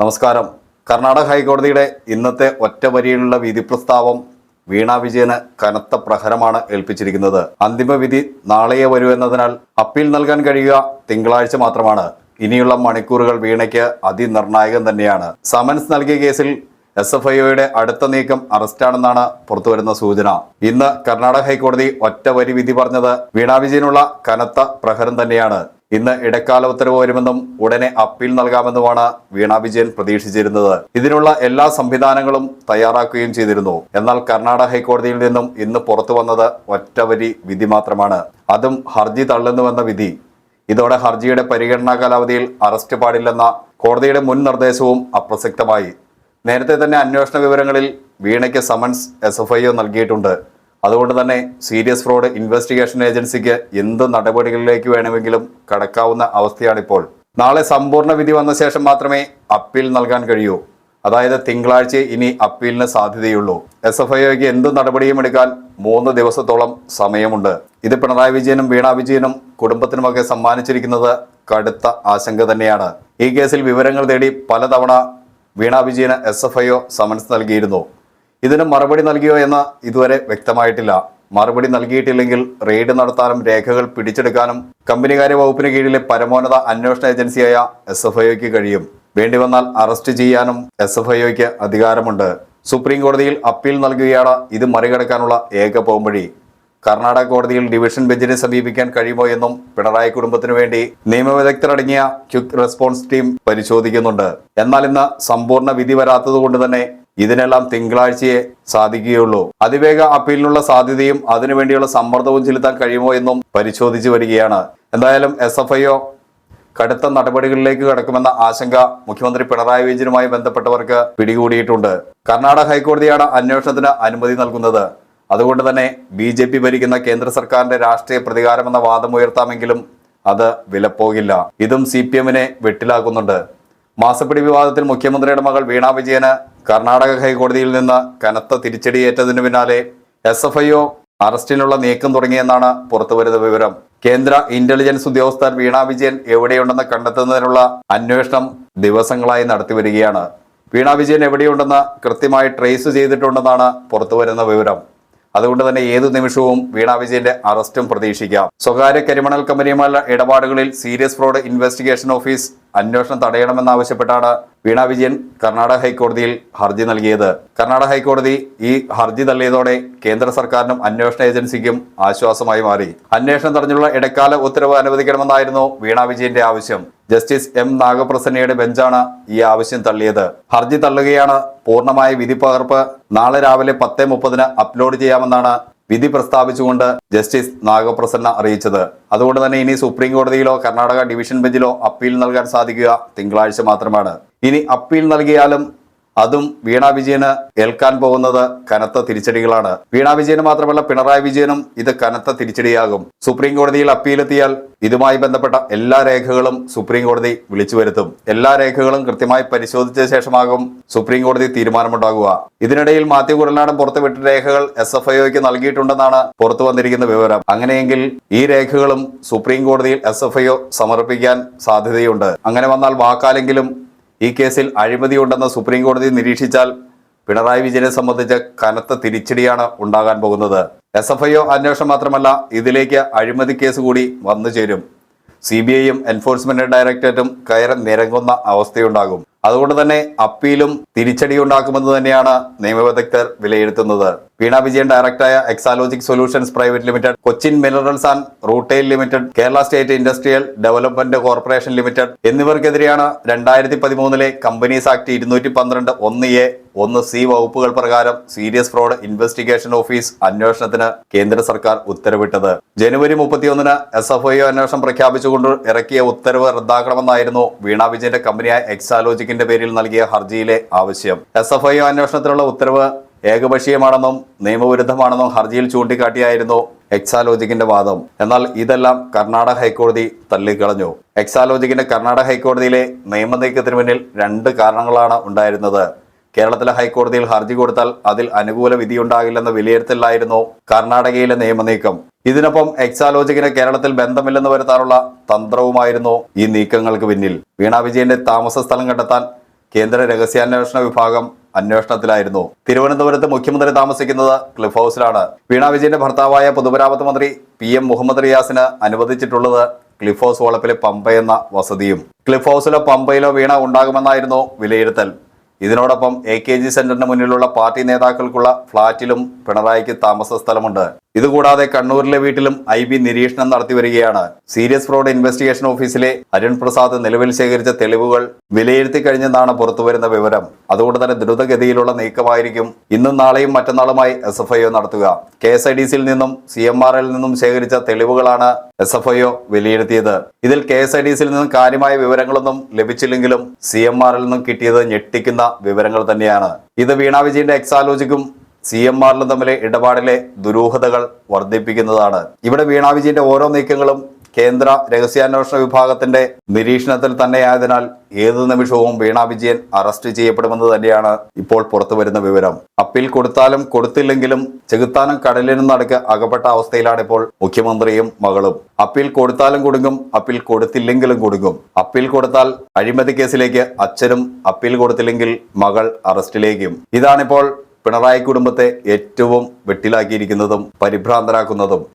നമസ്കാരം. കർണാടക ഹൈക്കോടതിയുടെ ഇന്നത്തെ ഒറ്റ വരിയിലുള്ള വിധി പ്രസ്താവം വീണ വിജയന് കനത്ത പ്രഹരമാണ് ഏൽപ്പിച്ചിരിക്കുന്നത്. അന്തിമ വിധി നാളെയെ വരൂ എന്നതിനാൽ അപ്പീൽ നൽകാൻ കഴിയുക തിങ്കളാഴ്ച മാത്രമാണ്. ഇനിയുള്ള മണിക്കൂറുകൾ വീണയ്ക്ക് അതിനിർണായകം തന്നെയാണ്. സമൻസ് നൽകിയ കേസിൽ എസ് എഫ് ഐയുടെ അടുത്ത നീക്കം അറസ്റ്റാണെന്നാണ് പുറത്തുവരുന്ന സൂചന. ഇന്ന് കർണാടക ഹൈക്കോടതി ഒറ്റ വരി വിധി പറഞ്ഞത് വീണ വിജയനുള്ള കനത്ത പ്രഹരം തന്നെയാണ്. ഇന്ന് ഇടക്കാല ഉത്തരവ് വരുമെന്നും ഉടനെ അപ്പീൽ നൽകാമെന്നുമാണ് വീണ വിജയൻ പ്രതീക്ഷിച്ചിരുന്നത്. ഇതിനുള്ള എല്ലാ സംവിധാനങ്ങളും തയ്യാറാക്കുകയും ചെയ്തിരുന്നു. എന്നാൽ കർണാടക ഹൈക്കോടതിയിൽ നിന്നും ഇന്ന് പുറത്തു വന്നത് ഒറ്റവരി വിധി മാത്രമാണ്. അതും ഹർജി തള്ളുന്നുവെന്ന വിധി. ഇതോടെ ഹർജിയുടെ പരിഗണനാ കാലാവധിയിൽ അറസ്റ്റ് പാടില്ലെന്ന കോടതിയുടെ മുൻ നിർദ്ദേശവും അപ്രസക്തമായി. നേരത്തെ തന്നെ അന്വേഷണ വിവരങ്ങളിൽ വീണയ്ക്ക് സമൻസ് എസ് നൽകിയിട്ടുണ്ട്. അതുകൊണ്ട് തന്നെ സീരിയസ് ഫ്രോഡ് ഇൻവെസ്റ്റിഗേഷൻ ഏജൻസിക്ക് എന്ത് നടപടികളിലേക്ക് വേണമെങ്കിലും കടക്കാവുന്ന അവസ്ഥയാണിപ്പോൾ. നാളെ സമ്പൂർണ വിധി വന്ന ശേഷം മാത്രമേ അപ്പീൽ നൽകാൻ കഴിയൂ. അതായത് തിങ്കളാഴ്ച ഇനി അപ്പീലിന് സാധ്യതയുള്ളൂ. എസ് എഫ് ഐക്ക് എന്ത് നടപടിയും എടുക്കാൻ മൂന്ന് ദിവസത്തോളം സമയമുണ്ട്. ഇത് പിണറായി വിജയനും വീണ വിജയനും കുടുംബത്തിനുമൊക്കെ സമ്മാനിച്ചിരിക്കുന്നത് കടുത്ത ആശങ്ക തന്നെയാണ്. ഈ കേസിൽ വിവരങ്ങൾ തേടി പലതവണ വീണ വിജയന് S F I O summons നൽകിയിരുന്നു. ഇതിന് മറുപടി നൽകിയോ എന്ന് ഇതുവരെ വ്യക്തമായിട്ടില്ല. മറുപടി നൽകിയിട്ടില്ലെങ്കിൽ റെയ്ഡ് നടത്താനും രേഖകൾ പിടിച്ചെടുക്കാനും കമ്പനികാര്യ വകുപ്പിന് കീഴിലെ പരമോന്നത അന്വേഷണ ഏജൻസിയായ എസ് എഫ് ഐക്ക് കഴിയും. വേണ്ടി വന്നാൽ അറസ്റ്റ് ചെയ്യാനും എസ് എഫ് ഐക്ക് അധികാരമുണ്ട്. സുപ്രീം കോടതിയിൽ അപ്പീൽ നൽകുകയാണ് ഇത് മറികടക്കാനുള്ള ഏക പോംവഴി. കർണാടക കോടതിയിൽ ഡിവിഷൻ ബെഞ്ചിനെ സമീപിക്കാൻ കഴിയുമോ എന്നും പിണറായി കുടുംബത്തിനു വേണ്ടി നിയമവിദഗ്ധരടങ്ങിയ ക്വിക്ക് റെസ്പോൺസ് ടീം പരിശോധിക്കുന്നുണ്ട്. എന്നാൽ ഇന്ന് സമ്പൂർണ വിധി വരാത്തത് കൊണ്ട് തന്നെ ഇതിനെല്ലാം തിങ്കളാഴ്ചയെ സാധിക്കുകയുള്ളൂ. അതിവേഗ അപ്പീലിനുള്ള സാധ്യതയും അതിനുവേണ്ടിയുള്ള സമ്മർദ്ദവും ചെലുത്താൻ കഴിയുമോ എന്നും പരിശോധിച്ചു വരികയാണ്. എന്തായാലും എസ് എഫ് ഐ ഒ കടുത്ത നടപടികളിലേക്ക് കടക്കുമെന്ന ആശങ്ക മുഖ്യമന്ത്രി പിണറായി വിജയനുമായി ബന്ധപ്പെട്ടവർക്ക് പിടികൂടിയിട്ടുണ്ട്. കർണാടക ഹൈക്കോടതിയാണ് അന്വേഷണത്തിന് അനുമതി നൽകുന്നത്. അതുകൊണ്ട് തന്നെ ബി ജെ പി ഭരിക്കുന്ന കേന്ദ്ര സർക്കാരിന്റെ രാഷ്ട്രീയ പ്രതികാരമെന്ന വാദം ഉയർത്താമെങ്കിലും അത് വിലപ്പോകില്ല. ഇതും സി പി എമ്മിനെ വെട്ടിലാക്കുന്നുണ്ട്. മാസപ്പിടി വിവാദത്തിൽ മുഖ്യമന്ത്രിയുടെ മകൾ വീണ വിജയന് കർണാടക ഹൈക്കോടതിയിൽ നിന്ന് കനത്ത തിരിച്ചടിയേറ്റതിനു പിന്നാലെ എസ് എഫ് ഐ ഒ അറസ്റ്റിനുള്ള നീക്കം തുടങ്ങിയെന്നാണ് പുറത്തുവരുന്ന വിവരം. കേന്ദ്ര ഇന്റലിജൻസ് ഉദ്യോഗസ്ഥർ വീണ വിജയൻ എവിടെയുണ്ടെന്ന് കണ്ടെത്തുന്നതിനുള്ള അന്വേഷണം ദിവസങ്ങളായി നടത്തിവരികയാണ്. വീണ വിജയൻ എവിടെയുണ്ടെന്ന് കൃത്യമായി ട്രേസ് ചെയ്തിട്ടുണ്ടെന്നാണ് പുറത്തുവരുന്ന വിവരം. അതുകൊണ്ട് തന്നെ ഏതു നിമിഷവും വീണ വിജയന്റെ അറസ്റ്റും പ്രതീക്ഷിക്കാം. സ്വകാര്യ കരിമണൽ കമ്പനിയുമായുള്ള ഇടപാടുകളിൽ സീരിയസ് ഫ്രോഡ് ഇൻവെസ്റ്റിഗേഷൻ ഓഫീസ് അന്വേഷണം തടയണമെന്നാവശ്യപ്പെട്ടാണ് വീണ വിജയൻ കർണാടക ഹൈക്കോടതിയിൽ ഹർജി നൽകിയത്. കർണാടക ഹൈക്കോടതി ഈ ഹർജി തള്ളിയതോടെ കേന്ദ്ര സർക്കാരിനും അന്വേഷണ ഏജൻസിക്കും ആശ്വാസമായി മാറി. അന്വേഷണം തടഞ്ഞുള്ള ഇടക്കാല ഉത്തരവ് അനുവദിക്കണമെന്നായിരുന്നു വീണ വിജയന്റെ ആവശ്യം. ജസ്റ്റിസ് എം നാഗപ്രസന്നയുടെ ബെഞ്ചാണ് ഈ ആവശ്യം തള്ളിയത്. ഹർജി തള്ളുകയാണ് പൂർണമായ വിധി പകർപ്പ്. നാളെ രാവിലെ പത്ത് മുപ്പതിന് അപ്ലോഡ് ചെയ്യാമെന്നാണ് വിധി പ്രസ്താവിച്ചുകൊണ്ട് ജസ്റ്റിസ് നാഗപ്രസന്ന അറിയിച്ചത്. അതുകൊണ്ട് തന്നെ ഇനി സുപ്രീം കോടതിയിലോ കർണാടക ഡിവിഷൻ ബെഞ്ചിലോ അപ്പീൽ നൽകാൻ സാധിക്കുക തിങ്കളാഴ്ച മാത്രമാണ്. ഇനി അപ്പീൽ നൽകിയാലും അതും വീണ വിജയന് ഏൽക്കാൻ പോകുന്നത് കനത്ത തിരിച്ചടികളാണ്. വീണ വിജയന് മാത്രമല്ല പിണറായി വിജയനും ഇത് കനത്ത തിരിച്ചടിയാകും. സുപ്രീം കോടതിയിൽ അപ്പീലെത്തിയാൽ ഇതുമായി ബന്ധപ്പെട്ട എല്ലാ രേഖകളും സുപ്രീം കോടതി വിളിച്ചു വരുത്തും എല്ലാ രേഖകളും കൃത്യമായി പരിശോധിച്ച ശേഷമാകും സുപ്രീം കോടതി തീരുമാനമുണ്ടാകുക. ഇതിനിടയിൽ മാത്യു കുരനാടൻ പുറത്തുവിട്ട രേഖകൾ എസ് എഫ് ഐഒക്ക് നൽകിയിട്ടുണ്ടെന്നാണ് പുറത്തു വന്നിരിക്കുന്ന വിവരം. അങ്ങനെയെങ്കിൽ ഈ രേഖകളും സുപ്രീം കോടതിയിൽ എസ് എഫ് ഐഒ സമർപ്പിക്കാൻ സാധ്യതയുണ്ട്. അങ്ങനെ വന്നാൽ വാക്കാലെങ്കിലും ഈ കേസിൽ അഴിമതിയുണ്ടെന്ന് സുപ്രീം കോടതി നിരീക്ഷിച്ചാൽ പിണറായി വിജയനെ സംബന്ധിച്ച് കനത്ത തിരിച്ചടിയാണ് ഉണ്ടാകാൻ പോകുന്നത്. എസ് എഫ് ഐ ഒ അന്വേഷണം മാത്രമല്ല ഇതിലേക്ക് അഴിമതി കേസ് കൂടി വന്നു ചേരും. സി ബി ഐയും എൻഫോഴ്സ്മെന്റ് ഡയറക്ടറേറ്റും കയറി നിരങ്ങുന്ന അവസ്ഥയുണ്ടാകും. അതുകൊണ്ട് തന്നെ അപ്പീലും തിരിച്ചടി ഉണ്ടാക്കുമെന്ന് തന്നെയാണ് നിയമവിദഗ്ധർ വിലയിരുത്തുന്നത്. വീണ വിജയൻ ഡയറക്ടറായ Exalogic solutions private limited Cochin minerals and rutile limited Kerala state industrial development corporation limited എന്നിവർക്കെതിരെയാണ് രണ്ടായിരത്തി പതിമൂന്നിലെ കമ്പനീസ് ആക്ട് ഇരുന്നൂറ്റി പന്ത്രണ്ട് ഒന്ന് എ ഒന്ന് സി വകുപ്പുകൾ പ്രകാരം സീരിയസ് ഫ്രോഡ് ഇൻവെസ്റ്റിഗേഷൻ ഓഫീസ് അന്വേഷണത്തിന് കേന്ദ്ര സർക്കാർ ഉത്തരവിട്ടത്. ജനുവരി മുപ്പത്തിയൊന്നിന് എസ് എഫ് ഐ അന്വേഷണം പ്രഖ്യാപിച്ചുകൊണ്ട് ഇറക്കിയ ഉത്തരവ് റദ്ദാക്കണമെന്നായിരുന്നു വീണ വിജയന്റെ കമ്പനിയായ എക്സാലോജിക്കിന്റെ പേരിൽ നൽകിയ ഹർജിയിലെ ആവശ്യം. എസ് എഫ് ഐ അന്വേഷണത്തിനുള്ള ഉത്തരവ് ഏകപക്ഷീയമാണെന്നും നിയമവിരുദ്ധമാണെന്നും ഹർജിയിൽ ചൂണ്ടിക്കാട്ടിയായിരുന്നു എക്സാലോജിക്കിന്റെ വാദം. എന്നാൽ ഇതെല്ലാം കർണാടക ഹൈക്കോടതി തള്ളിക്കളഞ്ഞു. എക്സാലോജിക്കിന്റെ കർണാടക ഹൈക്കോടതിയിലെ നിയമനീക്കത്തിന് മുന്നിൽ രണ്ട് കാരണങ്ങളാണ് ഉണ്ടായിരുന്നത്. കേരളത്തിലെ ഹൈക്കോടതിയിൽ ഹർജി കൊടുത്താൽ അതിൽ അനുകൂല വിധിയുണ്ടാകില്ലെന്ന വിലയിരുത്തലായിരുന്നു കർണാടകയിലെ നിയമനീക്കം ഇതിനൊപ്പം എക്സാലോജിക്കിന് കേരളത്തിൽ ബന്ധമില്ലെന്ന് വരുത്താനുള്ള തന്ത്രവുമായിരുന്നു ഈ നീക്കങ്ങൾക്ക് പിന്നിൽ. വീണ വിജയന്റെ താമസ സ്ഥലം കണ്ടെത്താൻ കേന്ദ്ര രഹസ്യാന്വേഷണ വിഭാഗം അന്വേഷണത്തിലായിരുന്നു. തിരുവനന്തപുരത്ത് മുഖ്യമന്ത്രി താമസിക്കുന്നത് ക്ലിഫ് ഹൗസിലാണ്. വീണ വിജയന്റെ ഭർത്താവായ പൊതുമരാമത്ത് മന്ത്രി പി എം മുഹമ്മദ് റിയാസിന് അനുവദിച്ചിട്ടുള്ളത് ക്ലിഫ് ഹൗസ് വളപ്പിലെ പമ്പ എന്ന വസതിയും. ക്ലിഫ് ഹൗസിലോ പമ്പയിലോ വീണ ഉണ്ടാകുമെന്നായിരുന്നു വിലയിരുത്തൽ. ഇതിനോടൊപ്പം എ കെ ജി സെന്ററിന് മുന്നിലുള്ള പാർട്ടി നേതാക്കൾക്കുള്ള ഫ്ളാറ്റിലും പിണറായിക്ക് താമസ സ്ഥലമുണ്ട്. ഇതുകൂടാതെ കണ്ണൂരിലെ വീട്ടിലും ഐ ബി നിരീക്ഷണം നടത്തി വരികയാണ്. സീരിയസ് ഫ്രോഡ് ഇൻവെസ്റ്റിഗേഷൻ ഓഫീസിലെ അരുൺ പ്രസാദ് നിലവിൽ ശേഖരിച്ച തെളിവുകൾ വിലയിരുത്തി കഴിഞ്ഞെന്നാണ് പുറത്തുവരുന്ന വിവരം. അതുകൊണ്ട് തന്നെ ദ്രുതഗതിയിലുള്ള നീക്കമായിരിക്കും. ഇന്നും നാളെയും മറ്റന്നാളുമായി എസ് എഫ് ഐ ഒ നടത്തുക. കെ എസ് ഐ ഡി സിയിൽ നിന്നും സി എം ആർ എൽ നിന്നും ശേഖരിച്ച തെളിവുകളാണ് എസ് എഫ് ഐ ഒ വിലയിരുത്തിയത്. ഇതിൽ കെ എസ് ഐ ഡി സിയിൽ നിന്നും കാര്യമായ വിവരങ്ങളൊന്നും ലഭിച്ചില്ലെങ്കിലും സി എം നിന്നും കിട്ടിയത് ഞെട്ടിക്കുന്ന വിവരങ്ങൾ തന്നെയാണ്. ഇത് വീണ വിജയന്റെ എക്സാലോജിക്കും സി എം മാറിലും തമ്മിലെ ഇടപാടിലെ ദുരൂഹതകൾ വർദ്ധിപ്പിക്കുന്നതാണ്. ഇവിടെ വീണ വിജയന്റെ ഓരോ നീക്കങ്ങളും കേന്ദ്ര രഹസ്യാന്വേഷണ വിഭാഗത്തിന്റെ നിരീക്ഷണത്തിൽ തന്നെയായതിനാൽ ഏതു നിമിഷവും വീണ വിജയൻ അറസ്റ്റ് ചെയ്യപ്പെടുമെന്ന് തന്നെയാണ് ഇപ്പോൾ പുറത്തുവരുന്ന വിവരം. അപ്പീൽ കൊടുത്താലും കൊടുത്തില്ലെങ്കിലും ചെകുത്താനും കടലിനും നടുക്ക് അകപ്പെട്ട അവസ്ഥയിലാണ് ഇപ്പോൾ മുഖ്യമന്ത്രിയും മകളും. അപ്പീൽ കൊടുത്താലും കുടുങ്ങും അപ്പീൽ കൊടുത്തില്ലെങ്കിലും കുടുങ്ങും അപ്പീൽ കൊടുത്താൽ അഴിമതി കേസിലേക്ക് അച്ഛനും അപ്പീൽ കൊടുത്തില്ലെങ്കിൽ മകൾ അറസ്റ്റിലേക്കും. ഇതാണിപ്പോൾ പിണറായി കുടുംബത്തെ ഏറ്റവും വെട്ടിലാക്കിയിരിക്കുന്നതും പരിഭ്രാന്തരാക്കുന്നതും